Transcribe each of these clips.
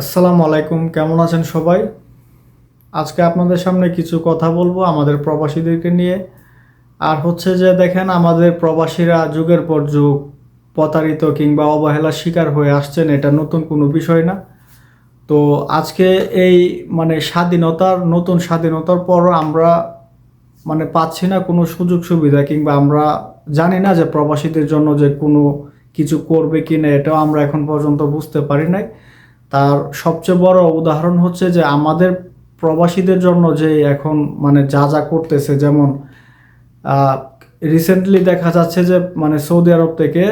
আসসালামু আলাইকুম, কেমন আছেন সবাই? আজকে আপনাদের সামনে কিছু কথা বলব আমাদের প্রবাসীদেরকে নিয়ে। আর হচ্ছে যে, দেখেন আমাদের প্রবাসীরা যুগের পর যুগ প্রতারিত কিংবা অবহেলার শিকার হয়ে আসছেন, এটা নতুন কোনো বিষয় না। তো আজকে এই মানে স্বাধীনতার, নতুন স্বাধীনতার পর আমরা মানে পাচ্ছি না কোনো সুযোগ সুবিধা কিংবা আমরা জানি না যে প্রবাসীদের জন্য যে কোনো কিছু করবে কি না এটাও আমরা এখন পর্যন্ত বুঝতে পারি নাই। তার সবচেয়ে বড় উদাহরণ হচ্ছে যে আমাদের প্রবাসীদের জন্য যে এখন মানে যা যা করতেছে, যেমন রিসেন্টলি দেখা যাচ্ছে যে মানে সৌদি আরব থেকে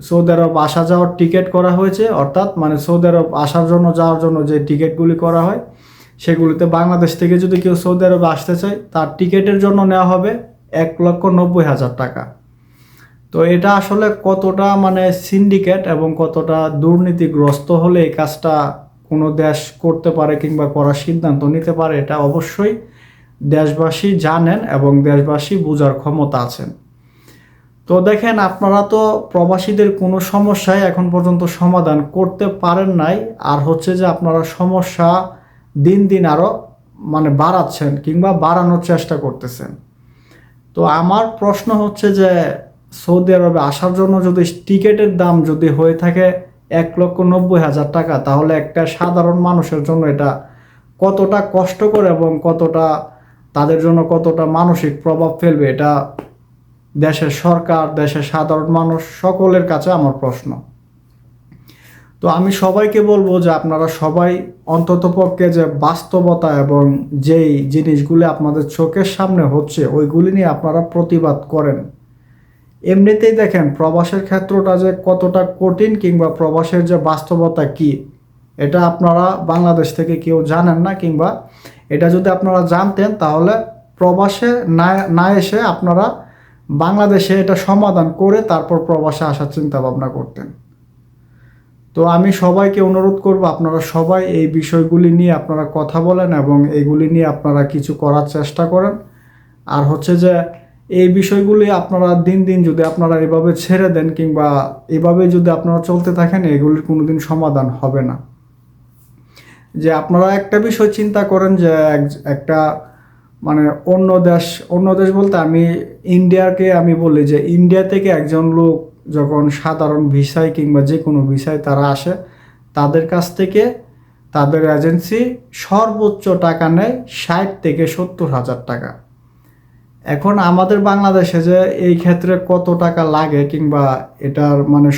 সৌদি আরব আসা যাওয়ার টিকিট করা হয়েছে, অর্থাৎ মানে সৌদি আরব আসার জন্য, যাওয়ার জন্য যে টিকিটগুলি করা হয়, সেগুলিতে বাংলাদেশ থেকে যদি কেউ সৌদি আরবে আসতে চায়, তার টিকিটের জন্য নেওয়া হবে এক লক্ষ নব্বই হাজার টাকা। তো এটা আসলে কতটা মানে সিন্ডিকেট এবং কতটা দুর্নীতিগ্রস্ত হলে এই কাজটা কোনো দেশ করতে পারে কিংবা করার সিদ্ধান্ত নিতে পারে, এটা অবশ্যই দেশবাসী জানেন এবং দেশবাসী বোঝার ক্ষমতা আছেন। তো দেখেন, আপনারা তো প্রবাসীদের কোনো সমস্যায় এখন পর্যন্ত সমাধান করতে পারেন নাই। আর হচ্ছে যে আপনারা সমস্যা দিন দিন আরও মানে বাড়াচ্ছেন কিংবা বাড়ানোর চেষ্টা করতেছেন। তো আমার প্রশ্ন হচ্ছে যে সৌদি আরবে আসার জন্য যদি টিকিটের দাম যদি হয়ে থাকে এক লক্ষ নব্বই হাজার টাকা, তাহলে একটা সাধারণ মানুষের জন্য এটা কতটা কষ্টকর এবং কতটা তাদের জন্য কতটা মানসিক প্রভাব ফেলবে, এটা দেশের সরকার, দেশের সাধারণ মানুষ সকলের কাছে আমার প্রশ্ন। তো আমি সবাইকে বলব যে আপনারা সবাই অন্ততপক্ষে যে বাস্তবতা এবং যেই জিনিসগুলি আপনাদের চোখের সামনে হচ্ছে, ওইগুলি নিয়ে আপনারা প্রতিবাদ করেন। এমনিতেই দেখেন, প্রবাসের ক্ষেত্রটা যে কতটা কঠিন কিংবা প্রবাসের যে বাস্তবতা কি, এটা আপনারা বাংলাদেশ থেকে কেউ জানেন না কিংবা এটা যদি আপনারা জানতেন, তাহলে প্রবাসে না না এসে আপনারা বাংলাদেশে এটা সমাধান করে তারপর প্রবাসে আসার চিন্তা ভাবনা করতেন। তো আমি সবাইকে অনুরোধ করব, আপনারা সবাই এই বিষয়গুলি নিয়ে আপনারা কথা বলেন এবং এইগুলি নিয়ে আপনারা কিছু করার চেষ্টা করেন। আর হচ্ছে যে এই বিষয়গুলি আপনারা দিন দিন যদি আপনারা এভাবে ছেড়ে দেন কিংবা এভাবে যদি আপনারা চলতে থাকেন, এগুলির কোনো দিন সমাধান হবে না। যে আপনারা একটা বিষয় চিন্তা করেন যে এক- একটা মানে অন্য দেশ অন্য দেশ বলতে আমি ইন্ডিয়াকে আমি বলি যে ইন্ডিয়া থেকে একজন লোক যখন সাধারণ ভিসায় কিংবা যে কোনো ভিসায় তারা আসে, তাদের কাছ থেকে তাদের এজেন্সি সর্বোচ্চ টাকা নেয় ষাট থেকে সত্তর হাজার টাকা। এখন আমাদের বাংলাদেশে যে এই ক্ষেত্রে কত টাকা লাগে কিংবা এটার মানে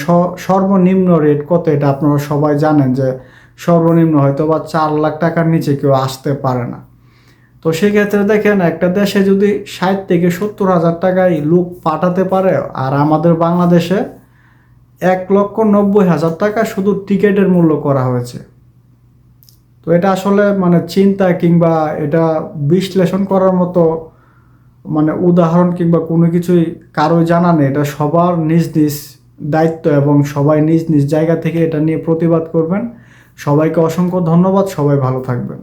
সর্বনিম্ন রেট কত, এটা আপনারা সবাই জানেন যে সর্বনিম্ন হয়তো বা চার লাখ টাকার নিচে কেউ আসতে পারে না। তো সেক্ষেত্রে দেখেন, একটা দেশে যদি ষাট থেকে সত্তর হাজার টাকায় লোক পাঠাতে পারে, আর আমাদের বাংলাদেশে এক লক্ষ নব্বই হাজার টাকা শুধু টিকিটের মূল্য করা হয়েছে। তো এটা আসলে মানে চিন্তা কিংবা এটা বিশ্লেষণ করার মতো মানে উদাহরণ কিংবা কোনো কিছুই কারও জানা নেই, এটা সবার নিজ নিজ দায়িত্ব এবং সবাই নিজ নিজ জায়গা থেকে এটা নিয়ে প্রতিবাদ করবেন। সবাইকে অসংখ্য ধন্যবাদ, সবাই ভালো থাকবেন।